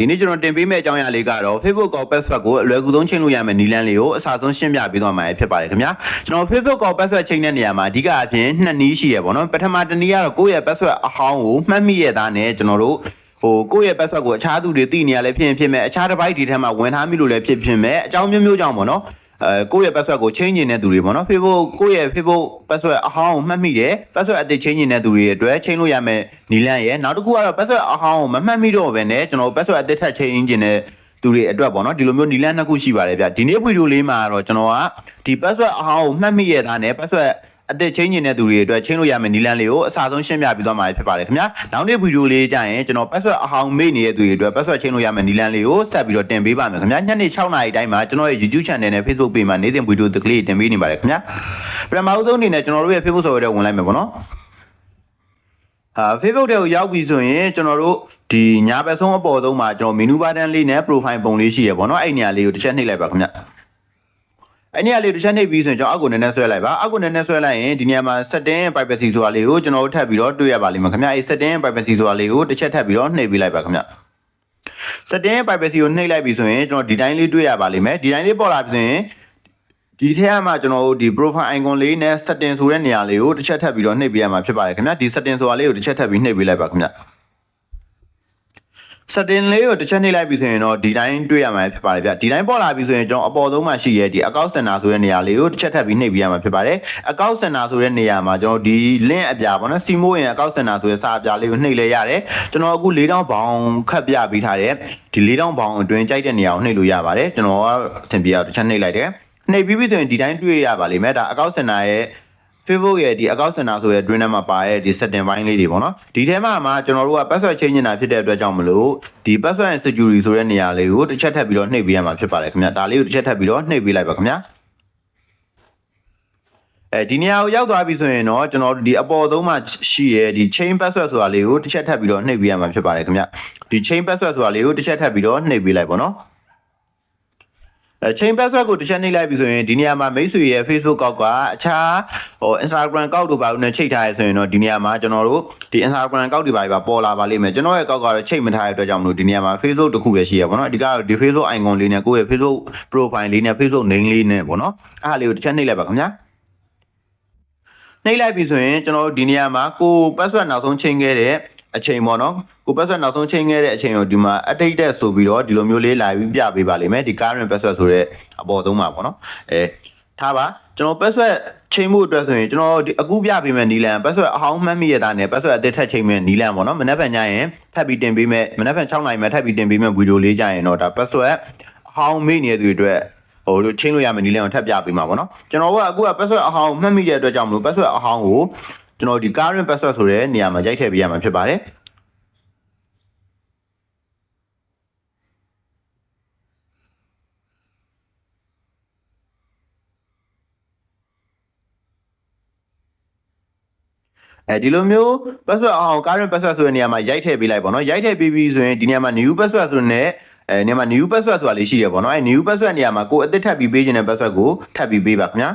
ဒီနေ့ကျွန်တော်တင်ပေးမယ့်အကြောင်းအရာလေးကတော့ Facebook ကော password ကိုအလွယ်ကူဆုံးချိန်လို့ရမယ့်နည်းလမ်းလေးကိုအစားဆုံးရှင်းပြပေးသွားမှာဖြစ်ပါတယ်ခင်ဗျာကျွန်တော် Facebook ကော password ချိန်တဲ့နေရာမှာအဓိကအဖြစ်နှစ်နည်းရှိရပေါ့နော်ပထမတစ်နည်းကတော့ကိုယ့်ရဲ့ password အဟောင်းကိုမှတ်မိရတာနဲ့ကျွန်တော်တို့ ဟိုကိုယ့်ရဲ့ password ကိုအခြားသူတွေသိနေရလဲဖြစ်ရင်ဖြစ်မဲ့အခြားတစ်ပိုက်ဒီထဲမှာဝင်ထားမိလို့လည်းဖြစ်ဖြစ်မဲ့အကြောင်းမျိုးမျိုးကြောင့်ပေါ့နော်အဲကိုယ့်ရဲ့ password ကို change နေတဲ့သူတွေပေါ့နော် Facebook ကိုယ့်ရဲ့ Facebook password အဟောင်းကိုမှတ်မိတယ် password အသစ် change နေတဲ့သူတွေအတွက် change လို့ရမယ့်နည်းလမ်းရယ်နောက်တစ်ခုကတော့ password အဟောင်းကိုမမှတ်မိတော့ဘဲနဲ့ကျွန်တော် password အသစ်ထပ် change နေတဲ့သူတွေအတွက်ပေါ့နော်ဒီလိုမျိုးနည်းလမ်းနှစ်ခုရှိပါတယ်ဗျဒီနေ့ဗီဒီယိုလေးမှာတော့ကျွန်တော်ကဒီ password အဟောင်းကိုမှတ်မိရတာနဲ့ password အသစ်ချင်းနေတဲ့သူတွေအတွက်ချင်းလို့ရမယ့်နည်းလမ်းလေးကိုအစားဆုံးရှင်းပြပြီးသွားမှာဖြစ်ပါတယ်ခင်ဗျာနောက်နေ့ဗီဒီယိုလေးကြရင်ကျွန်တော် password အဟောင်းမေ့နေတဲ့သူတွေအတွက် password ချင်းလို့ရမယ့်နည်းလမ်းလေးကိုဆက်ပြီးတော့တင်ပေးပါမယ်ခင်ဗျာညနေ6နာရီတိုင်းမှာကျွန်တော်ရဲ့ YouTube channel နဲ့ Facebook page မှာနေ့စဉ်ဗီဒီယိုတစ်ကလေးတင်ပေးနေပါတယ်ခင်ဗျာပထမဦးဆုံးအနေနဲ့ကျွန်တော်တို့ရဲ့ Facebook server ထဲဝင်လိုက်မယ်ပေါ့နော်အာ Facebook ထဲကိုရောက်ပြီဆိုရင်ကျွန်တော်တို့ဒီညာဘက်ဆုံးအပေါ်ဆုံးမှာကျွန်တော် menu button လေးနဲ့ profile ပုံလေးရှိရပေါ့နော်အဲ့နေရာလေးကိုတစ်ချက်နှိပ်လိုက်ပါခင်ဗျာ အဲ့နေရာလေးတစ်ချက်နှိပ်ပြီးဆိုရင်ကျွန်တော်အောက်ကိုနည်းနည်းဆွဲလိုက်ပါအောက်ကိုနည်းနည်းဆွဲလိုက်ရင်ဒီနေရာမှာ setting privacy ဆိုတာလေးကိုကျွန်တော်တို့ထပ်ပြီးတော့တွေ့ရပါလိမ့်မယ်ခင်ဗျာအဲ့ setting privacy ဆိုတာလေးကိုတစ်ချက်ထပ်ပြီးတော့နှိပ်ပေးလိုက်ပါခင်ဗျာ setting privacy ကိုနှိပ်လိုက်ပြီဆိုရင်ကျွန်တော်ဒီတိုင်းလေးတွေ့ရပါလိမ့်မယ်ဒီတိုင်းလေးပေါ်လာပြီဆိုရင်ဒီထဲမှာကျွန်တော်တို့ဒီ profile icon လေးနဲ့ setting ဆိုတဲ့နေရာလေးကိုတစ်ချက်ထပ်ပြီးတော့နှိပ်ပေးရမှာဖြစ်ပါတယ်ခင်ဗျာဒီ setting ဆိုတာလေးကိုတစ်ချက်ထပ်ပြီးနှိပ်ပေးလိုက်ပါခင်ဗျာ setting လေးကိုတစ်ချက်နှိပ်လိုက်ပြီဆိုရင်တော့ဒီတိုင်းတွေ့ရမှာဖြစ်ပါတယ်ဗျဒီတိုင်းပေါ်လာပြီဆိုရင်ကျွန်တော်အပေါ်ဆုံးမှာရှိရဲ့ဒီ account center ဆိုတဲ့နေရာလေးကိုတစ်ချက်ထပ်ပြီးနှိပ်ပေးရမှာဖြစ်ပါတယ် account center ဆိုတဲ့နေရာမှာကျွန်တော်ဒီ link အပြာပေါ့နော် Simo ရဲ့ account center ဆိုတဲ့စာအပြာလေးကိုနှိပ်လဲရတယ်ကျွန်တော်အခု4000ဘောင်ခတ်ပြပေးထားတဲ့ဒီ4000ဘောင်အတွင်းကြိုက်တဲ့နေရာကိုနှိပ်လို့ရပါတယ်ကျွန်တော်ကအဆင်ပြေအောင်တစ်ချက်နှိပ်လိုက်တယ်နှိပ်ပြီးပြီဆိုရင်ဒီတိုင်းတွေ့ရပါလိမ့်မယ်ဒါ account center ရဲ့ Facebook ရဲ့ဒီ account center ဆိုတဲ့ drain ထဲမှာပါတဲ့ဒီ setting ဘိုင်းလေးတွေပေါ့နော်ဒီထဲမှာမှာကျွန်တော်တို့က password change နေတာဖြစ်တဲ့အတွက်ကြောင့်မလို့ဒီ password and security ဆိုတဲ့နေရာလေးကိုတစ်ချက်ထပ်ပြီးတော့နှိပ်ပေးရမှာဖြစ်ပါတယ်ခင်ဗျာဒါလေးကိုတစ်ချက်ထပ်ပြီးတော့နှိပ်ပေးလိုက်ပါခင်ဗျာအဲဒီနေရာကိုရောက်သွားပြီဆိုရင်တော့ကျွန်တော်တို့ဒီအပေါ်သုံးမှာရှိရဲ့ဒီ chain password ဆိုတာလေးကိုတစ်ချက်ထပ်ပြီးတော့နှိပ်ပေးရမှာဖြစ်ပါတယ်ခင်ဗျာဒီ chain password ဆိုတာလေးကိုတစ်ချက်ထပ်ပြီးတော့နှိပ်ပေးလိုက်ပါတော့ အဲ chain password ကိုတစ်ချက်နှိပ်လိုက်ပြီဆိုရင်ဒီနေရာမှာမိတ်ဆွေရဲ့ Facebook ကောက်ကအခြားဟို Instagram ကောက်တို့ပါလို့နဲ့ချိန်ထားရဆိုရင်တော့ဒီနေရာမှာကျွန်တော်တို့ဒီ Instagram ကောက်တွေပါပါပေါ်လာပါလိမ့်မယ်ကျွန်တော်ရဲ့ကောက်ကတော့ချိန်မထားတဲ့အတွက်ကြောင့်မလို့ဒီနေရာမှာ Facebook တစ်ခုပဲရှိရပါတော့အဓိကတော့ဒီ Facebook icon လေးနဲ့ကိုယ့်ရဲ့ Facebook profile လေးနဲ့ Facebook name လေးနဲ့ပေါ့နော်အဲ့ဒါလေးကိုတစ်ချက်နှိပ်လိုက်ပါခင်ဗျာ နှိပ်လိုက်ပြီဆိုရင်ကျွန်တော်တို့ဒီနေရာမှာကို password နောက်ဆုံးချိန်ခဲ့တဲ့အချိန်ပေါ့နော်ကို password နောက်ဆုံးချိန်ခဲ့တဲ့အချိန်ကိုဒီမှာ update ဆိုပြီးတော့ဒီလိုမျိုးလေးလာပြီးပြပေးပါလိမ့်မယ်ဒီ current password ဆိုတဲ့အပေါ်သုံးပါပေါ့နော်အဲထားပါကျွန်တော် password ချိန်မှုအတွက်ဆိုရင်ကျွန်တော်ဒီအခုပြပေးမယ်နီလန် password အဟောင်းမှတ်မိရတာနဲ့ password အသစ်ထပ်ချိန်မယ်နီလန်ပေါ့နော်မနက်ဖြန်ညရင်ထပ်ပြီးတင်ပေးမယ်မနက်ဖြန်6နိုင်မှာထပ်ပြီးတင်ပေးမယ်ဗီဒီယိုလေးကြရင်တော့ဒါ password အဟောင်းမေ့နေတဲ့သူတွေအတွက် ဟိုလိုချင်းလို့ရမယ်နီလန်ကိုထပ်ပြပေးမှာပေါ့နော်ကျွန်တော်ကအခုက password အဟောင်းမှတ်မိတဲ့အတွက်ကြောင့်မလို့ password အဟောင်းကိုကျွန်တော်ဒီ current password ဆိုတဲ့နေရာမှာရိုက်ထည့်ပေးရမှာဖြစ်ပါတယ် အဲဒီလိုမျိုး password အောင် current password ဆိုတဲ့နေရာမှာရိုက်ထည့်ပေးလိုက်ပေါ့နော်ရိုက်ထည့်ပေးပြီးဆိုရင်ဒီနေရာမှာ new password ဆိုတဲ့အဲနေရာမှာ new password ဆိုတာလေးရှိရပေါ့နော်အဲ new password နေရာမှာကိုယ်အသစ်ထပ်ပြီးပေးခြင်းတဲ့ password ကိုထပ်ပြီးပေးပါခင်ဗျာ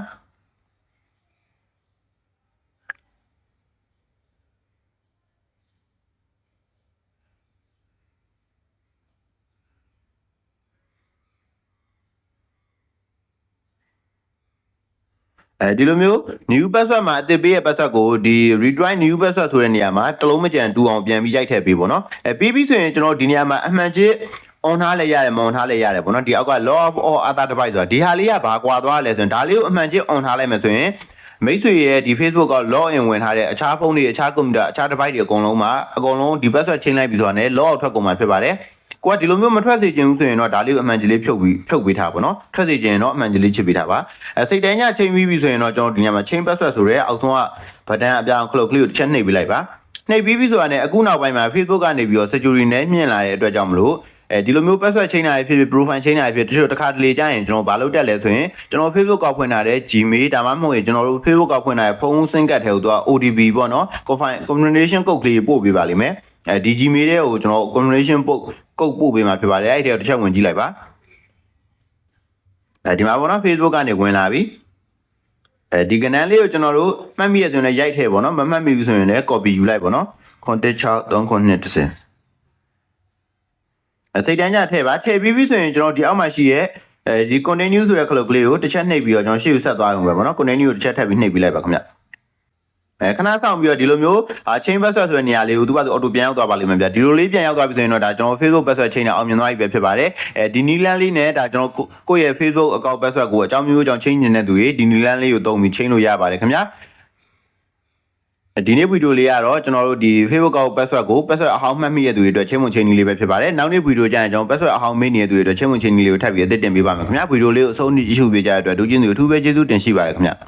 အဲဒီလိုမျိုး new password မှာအသစ်ပေးရဲ့ password ကိုဒီ retry new password ဆိုတဲ့နေရာမှာတစ်လုံးမကြံတူအောင်ပြန်ပြီးရိုက်ထည့်ပေးပေါ့နော်အဲပြီးပြီဆိုရင်ကျွန်တော်ဒီနေရာမှာအမှန်ချစ် on ထားလဲရတယ်မ on ထားလဲရတယ်ပေါ့နော်ဒီအောက်က law of all other device ဆိုတာဒီဟာလေးကဘာကွာသွားလဲဆိုရင်ဒါလေးကိုအမှန်ချစ် on ထားလိုက်မယ်ဆိုရင်မိတ်ဆွေရဲ့ဒီ Facebook က log in ဝင်ထားတဲ့အခြားဖုန်းတွေအခြား computer အခြား device တွေအကုန်လုံးမှာအကုန်လုံးဒီ password ချိန်လိုက်ပြီဆိုတာနဲ့ log out ထွက်ကုန်မှာဖြစ်ပါတယ် ကိုကဒီလိုမျိုးမထွက်စေချင်ဘူးဆိုရင်တော့ဒါလေးကိုအမှန်ကြီးလေးဖြုတ်ပြီးဖြုတ်ပေးထားပါတော့ထွက်စေချင်ရင်တော့အမှန်ကြီးလေးချစ်ပေးထားပါအဲစိတ်တိုင်းညချိန်ပြီးပြီဆိုရင်တော့ကျွန်တော်ဒီညမှာ chain password ဆိုရဲအောက်ဆုံးကဘတ်တန်အပြောင်ခလုတ်ကလေးကိုတစ်ချက်နှိပ်ပေးလိုက်ပါ နှိပ်ပြီးပြီဆိုတာနဲ့အခုနောက်ပိုင်းမှာ Facebook ကနေပြီးတော့ security နဲ့မြင့်လာတဲ့အတွက်ကြောင့်မလို့အဲဒီလိုမျိုး password ချိန်တာဖြစ်ဖြစ် profile ချိန်တာဖြစ်တချို့တစ်ခါတလေကြာရင်ကျွန်တော်ဘာလုပ်တက်လဲဆိုရင်ကျွန်တော် Facebook ကောက်ဖွင့်ထားတဲ့ Gmail ဒါမှမဟုတ်ရင်ကျွန်တော်တို့ Facebook ကောက်ဖွင့်ထားတဲ့ဖုန်းဆင်းကတ်ထဲကိုသူက OTP ပေါ့နော် confirmation code ကလေးပို့ပေးပါလိမ့်မယ်အဲဒီ Gmail တဲ့ကိုကျွန်တော် confirmation code ကုတ်ပို့ပေးမှာဖြစ်ပါတယ်အဲ့ဒီတော့တစ်ချက်ဝင်ကြည့်လိုက်ပါအဲဒီမှာပေါ့နော် Facebook ကနေဝင်လာပြီ အဲဒီကဏ္ဍလေးကိုကျွန်တော်တို့မှတ်မိရဆိုရင်လည်းရိုက်ထည့်ပေါ့နော်မမှတ်မိဘူးဆိုရင်လည်း copy ယူလိုက်ပေါ့နော် contact 6 3 9 10စိတ်တန်းကြထည့်ပါထည့်ပြီးပြီဆိုရင်ကျွန်တော်ဒီအောက်မှာရှိရဲ့အဲဒီ continue ဆိုတဲ့ clock ကလေးကိုတစ်ချက်နှိပ်ပြီးတော့ကျွန်တော်ရှေ့ကိုဆက်သွားအောင်ပဲပေါ့နော် continue ကိုတစ်ချက်ထပ်ပြီးနှိပ်ပြီးလိုက်ပါခင်ဗျ အဲခဏဆောင်ပြီးတော့ဒီလိုမျိုးအာ chain password ဆိုတဲ့နေရာလေးကိုသူကသူ auto ပြန်ရောက်သွားပါလိမ့်မယ်ဗျဒီလိုလေးပြန်ရောက်သွားပြီဆိုရင်တော့ဒါကျွန်တော် Facebook password chain နဲ့အောင်မြင်သွားပြီပဲဖြစ်ပါတယ်အဲဒီနီလန်းလေးနဲ့ဒါကျွန်တော်ကိုယ့်ရဲ့ Facebook account password ကိုအကြောင်းမျိုးကြောင့် chain နေတဲ့သူတွေဒီနီလန်းလေးကိုသုံးပြီး chain လို့ရပါတယ်ခင်ဗျာဒီနေ့ဗီဒီယိုလေးကတော့ကျွန်တော်တို့ဒီ Facebook ကောက် password ကို password အဟောင်းမှတ်မိတဲ့သူတွေအတွက်ချင်းမွန်ချင်းကြီးလေးပဲဖြစ်ပါတယ်။နောက်နေ့ဗီဒီယိုကျရင်ကျွန်တော် password အဟောင်းမေးနေတဲ့သူတွေအတွက်ချင်းမွန်ချင်းကြီးလေးကိုထပ်ပြီးအသစ်တင်ပေးပါမယ်ခင်ဗျာ။ဗီဒီယိုလေးကိုအဆုံးထိကြည့်ရှုပေးကြတဲ့အတွက်ဒုချင်းသူအထူးပဲကျေးဇူးတင်ရှိပါတယ်ခင်ဗျာ။